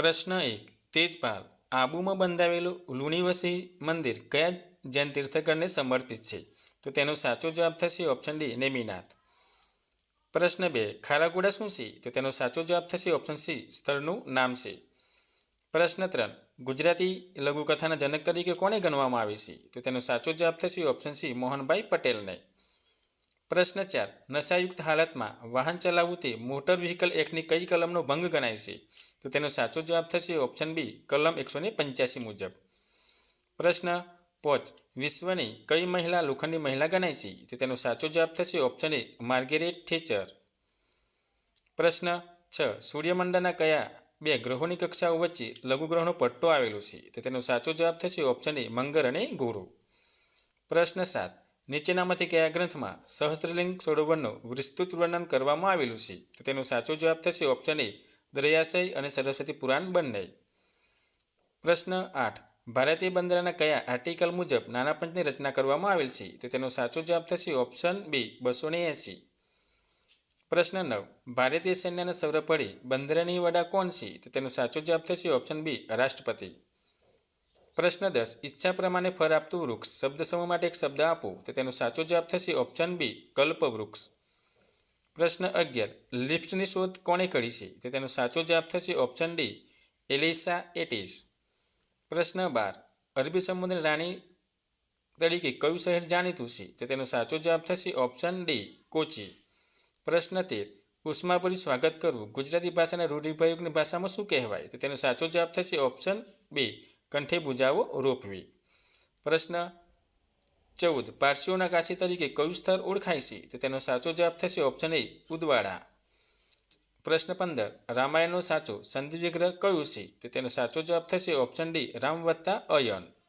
પ્રશ્ન એક, તેજપાલ, આબુમાં બંધાવેલું લુણીવસી મંદિર કયા જૈન તીર્થકરને સમર્પિત છે? તો તેનો સાચો જવાબ થશે ઓપ્શન ડી, નેમિનાથ. પ્રશ્ન બે, ખારાગુડા શું છે? તો તેનો સાચો જવાબ થશે ઓપ્શન સી, સ્થળનું નામ છે. પ્રશ્ન ત્રણ, ગુજરાતી લઘુકથાના જનક તરીકે કોને ગણવામાં આવે છે? તો તેનો સાચો જવાબ થશે ઓપ્શન સી, મોહનભાઈ પટેલને. પ્રશ્ન ચાર. નશાયુક્ત હાલતમાં વાહન ચલાવવું તે મોટર વ્હીકલ એક્ટની કઈ કલમનો ભંગ ગણાય છે? તો તેનો સાચો જવાબ થશે ઓપ્શન બી, કલમ એકસો પંચ્યાસી મુજબ. પ્રશ્ન પોચ. વિશ્વની કઈ મહિલા લોખંડી મહિલા ગણાય છે? તો તેનો સાચો જવાબ થશે ઓપ્શન એ, માર્ગેરેટ થેચર પ્રશ્ન છ. સૂર્યમંડળના કયા બે ગ્રહોની કક્ષાઓ વચ્ચે લઘુગ્રહનો પટ્ટો આવેલો છે? તો તેનો સાચો જવાબ થશે ઓપ્શન એ, મંગળ અને ગુરુ. પ્રશ્ન સાત. નીચેનામાંથી કયા ગ્રંથમાં સહસ્ત્રલિંગ સરોવરનું વિસ્તૃત વર્ણન કરવામાં આવેલું છે? તો તેનો સાચો જવાબ થશે ઓપ્શન એ દરિયાશય અને સરસ્વતી પુરાણ બંને. પ્રશ્ન આઠ. ભારતીય બંધારણના કયા આર્ટિકલ મુજબ નાના પંચની રચના કરવામાં આવેલ છે? તો તેનો સાચો જવાબ થશે ઓપ્શન બી બસો ને એંસી પ્રશ્ન નવ. ભારતીય સૈન્યના સર્વપડી બંધારણીય વડા કોણ છે? તો તેનો સાચો જવાબ થશે ઓપ્શન બી રાષ્ટ્રપતિ. પ્રશ્ન દસ, ઈચ્છા પ્રમાણે ફળ આપતું વૃક્ષ. શબ્દ સમૂહ માટે એક શબ્દ આપો, તો તેનો સાચો જવાબ થશે ઓપ્શન બી કલ્પવૃક્ષ પ્રશ્ન અગિયાર, લિફ્ટની શોધ કોણે કરી છે? તો તેનો સાચો જવાબ થશે ઓપ્શન ડી એલિસા એટીસ પ્રશ્ન બાર, અરબી સમુદ્રની રાણી તરીકે કયું શહેર જાણીતું છે? તો તેનો સાચો જવાબ થશે ઓપ્શન ડી કોચી. પ્રશ્ન તેર ઉષ્માભર્યું સ્વાગત કરવું ગુજરાતી ભાષાના રૂઢિપ્રયોગની ભાષામાં શું કહેવાય? તો તેનો સાચો જવાબ થશે ઓપ્શન બે કંઠે બુજાવો રોપવી. પ્રશ્ન ચૌદ, પારસીઓના કાશી તરીકે કયું સ્થળ ઓળખાય છે? તો તેનો સાચો જવાબ થશે ઓપ્શન એ ઉદવાડા. પ્રશ્ન પંદર, રામાયણનો સાચો સંધિ વિગ્રહ કયું છે? તો તેનો સાચો જવાબ થશે ઓપ્શન ડી રામ વત્તા અયન.